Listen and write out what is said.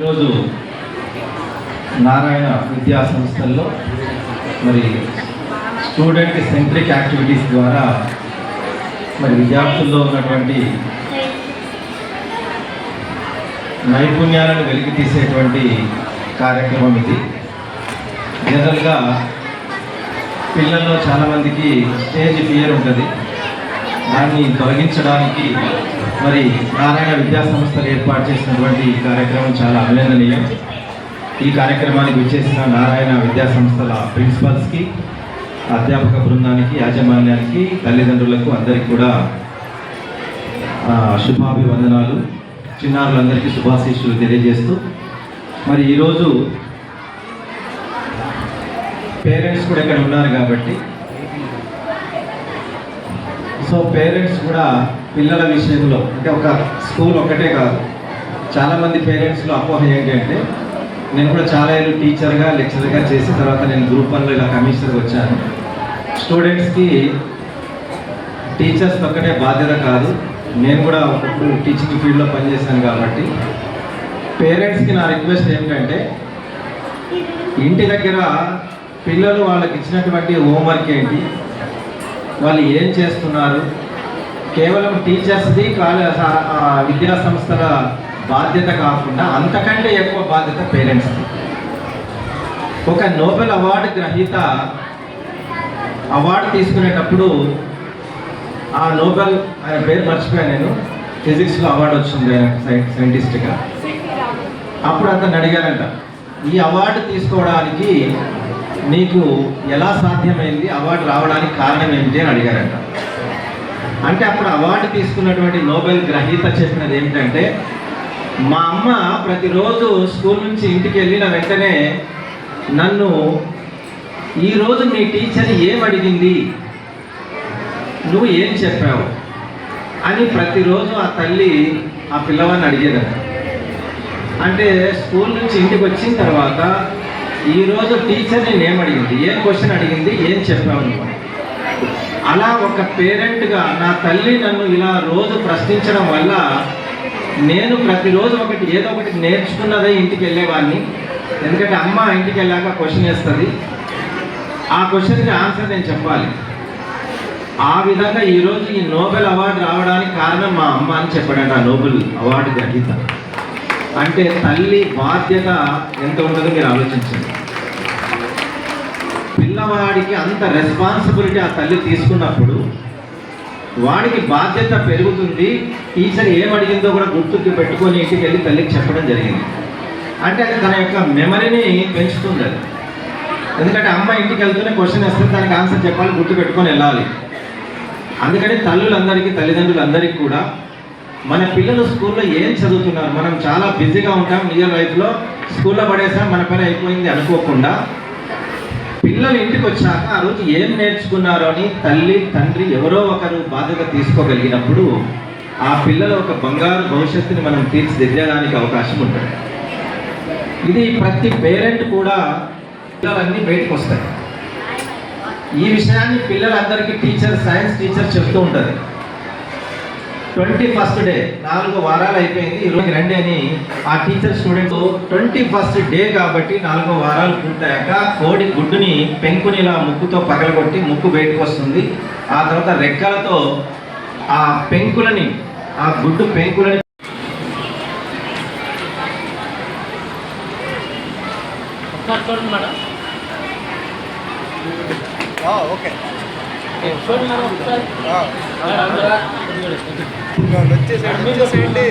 ఈరోజు నారాయణ విద్యా సంస్థల్లో మరి స్టూడెంట్ సెంట్రిక్ యాక్టివిటీస్ ద్వారా మరి విద్యార్థుల్లో ఉన్నటువంటి నైపుణ్యాలను వెలికి తీసేటువంటి కార్యక్రమం ఇది. జనరల్గా పిల్లల్లో చాలామందికి స్టేజ్ ఫియర్ ఉంటుంది. దాన్ని తొలగించడానికి మరి నారాయణ విద్యా సంస్థలు ఏర్పాటు చేసినటువంటి ఈ కార్యక్రమం చాలా అభినందనీయం. ఈ కార్యక్రమానికి విచ్చేసిన నారాయణ విద్యా సంస్థల ప్రిన్సిపల్స్కి అధ్యాపక బృందానికి యాజమాన్యానికి తల్లిదండ్రులకు అందరికీ కూడా శుభాభివందనాలు. చిన్నారులందరికీ శుభాశీస్సులు తెలియజేస్తూ మరి ఈరోజు పేరెంట్స్ కూడా ఇక్కడ ఉన్నారు కాబట్టి సో పేరెంట్స్ కూడా పిల్లల విషయంలో అంటే ఒక స్కూల్ ఒకటే కాదు. చాలామంది పేరెంట్స్లో అపోహ ఏంటంటే నేను కూడా చాలా ఏళ్ళు టీచర్గా లెక్చరర్గా చేసిన తర్వాత నేను గ్రూప్ వన్లో ఇలా కమిషనర్గా వచ్చాను. స్టూడెంట్స్కి టీచర్స్ ఒక్కటే బాధ్యత కాదు. నేను కూడా ఒకప్పుడు టీచింగ్ ఫీల్డ్లో పనిచేశాను కాబట్టి. పేరెంట్స్కి నా రిక్వెస్ట్ ఏమిటంటే ఇంటి దగ్గర పిల్లలు వాళ్ళకి ఇచ్చినటువంటి హోంవర్క్ ఏంటి? వాళ్ళు ఏం చేస్తున్నారు? కేవలం టీచర్స్ది కాలేజ్ విద్యా సంస్థల బాధ్యత కాకుండా అంతకంటే ఎక్కువ బాధ్యత పేరెంట్స్ది. ఒక నోబెల్ అవార్డు గ్రహీత అవార్డు తీసుకునేటప్పుడు ఆ నోబెల్ ఆయన పేరు మర్చిపోయాను నేను ఫిజిక్స్లో అవార్డు వచ్చింది ఆయన సై- సైంటిస్ట్గా. అప్పుడు అతను అడిగారంట ఈ అవార్డు తీసుకోవడానికి నీకు ఎలా సాధ్యమైంది అవార్డు రావడానికి కారణం ఏంటి అని అడిగారంట. అంటే అప్పుడు అవార్డు తీసుకున్నటువంటి నోబెల్ గ్రహీత చెప్పినది ఏమిటంటే మా అమ్మ ప్రతిరోజు స్కూల్ నుంచి ఇంటికి వెళ్ళిన వెంటనే నన్ను ఈరోజు మీ టీచర్ ఏం అడిగింది? నువ్వు ఏం చెప్పావు? అని ప్రతిరోజు ఆ తల్లి ఆ పిల్లవాడిని అడిగేదంట. అంటే స్కూల్ నుంచి ఇంటికి వచ్చిన తర్వాత ఈరోజు టీచర్ నేను ఏం అడిగింది ఏం క్వశ్చన్ అడిగింది ఏం చెప్పావు నువ్వు అలా ఒక పేరెంట్గా నా తల్లి నన్ను ఇలా రోజు ప్రశ్నించడం వల్ల నేను ప్రతిరోజు ఒకటి ఏదో ఒకటి నేర్చుకున్నదే ఇంటికి వెళ్ళేవాడిని. ఎందుకంటే అమ్మ ఇంటికి వెళ్ళాక క్వశ్చన్ వేస్తుంది. ఆ క్వశ్చన్కి ఆన్సర్ నేను చెప్పాలి. ఆ విధంగా ఈరోజు ఈ నోబెల్ అవార్డు రావడానికి కారణం మా అమ్మ అని చెప్పాడంట ఆ నోబెల్ అవార్డు గ్రహీత. అంటే తల్లి బాధ్యత ఎంత ఉంటుందో మీరు ఆలోచించండి. పిల్లవాడికి అంత రెస్పాన్సిబిలిటీ ఆ తల్లి తీసుకున్నప్పుడు వాడికి బాధ్యత పెరుగుతుంది. టీచర్ ఏం అడిగిందో కూడా గుర్తుకు పెట్టుకొని ఇంటికి వెళ్ళి తల్లికి చెప్పడం జరిగింది. అంటే అది తన యొక్క మెమరీని పెంచుతుంది అది. ఎందుకంటే అమ్మ ఇంటికి వెళ్తూనే క్వశ్చన్ వేస్తే దానికి ఆన్సర్ చెప్పాలి గుర్తు పెట్టుకొని వెళ్ళాలి. అందుకని తల్లులందరికీ తల్లిదండ్రులందరికీ కూడా మన పిల్లలు స్కూల్లో ఏం చదువుతున్నారు? మనం చాలా బిజీగా ఉంటాం రియల్ లైఫ్లో. స్కూల్లో పడేసాం మన పని అయిపోయింది అనుకోకుండా. పిల్లలు ఇంటికి వచ్చాక ఆ రోజు ఏం నేర్చుకున్నారో అని తల్లి తండ్రి ఎవరో ఒకరు బాధ్యత తీసుకోగలిగినప్పుడు ఆ పిల్లల ఒక బంగారు భవిష్యత్తుని మనం తీర్చిదిద్దడానికి అవకాశం ఉంటుంది. ఇది ప్రతి పేరెంట్ కూడా పిల్లలన్నీ బయటకు వస్తాయి ఈ విషయాన్ని పిల్లలందరికీ టీచర్ సైన్స్ టీచర్ చెప్తూ ఉంటుంది. Twenty first day. నాలుగు వారాలు అయిపోయింది. ఈరోజు రండి అని ఆ teacher student twenty first day కాబట్టి నాలుగు వారాలు పూర్తయ్యాక కోడి గుడ్డుని పెంకుని ఇలా ముక్కుతో పగలగొట్టి ముక్కు బయటకు వస్తుంది ఆ తర్వాత రెక్కలతో ఆ పెంకులని ఆ గుడ్డు పెంకులని చూడండి మేడం. ఓకే. వచ్చేసేయండి వచ్చేసేయండి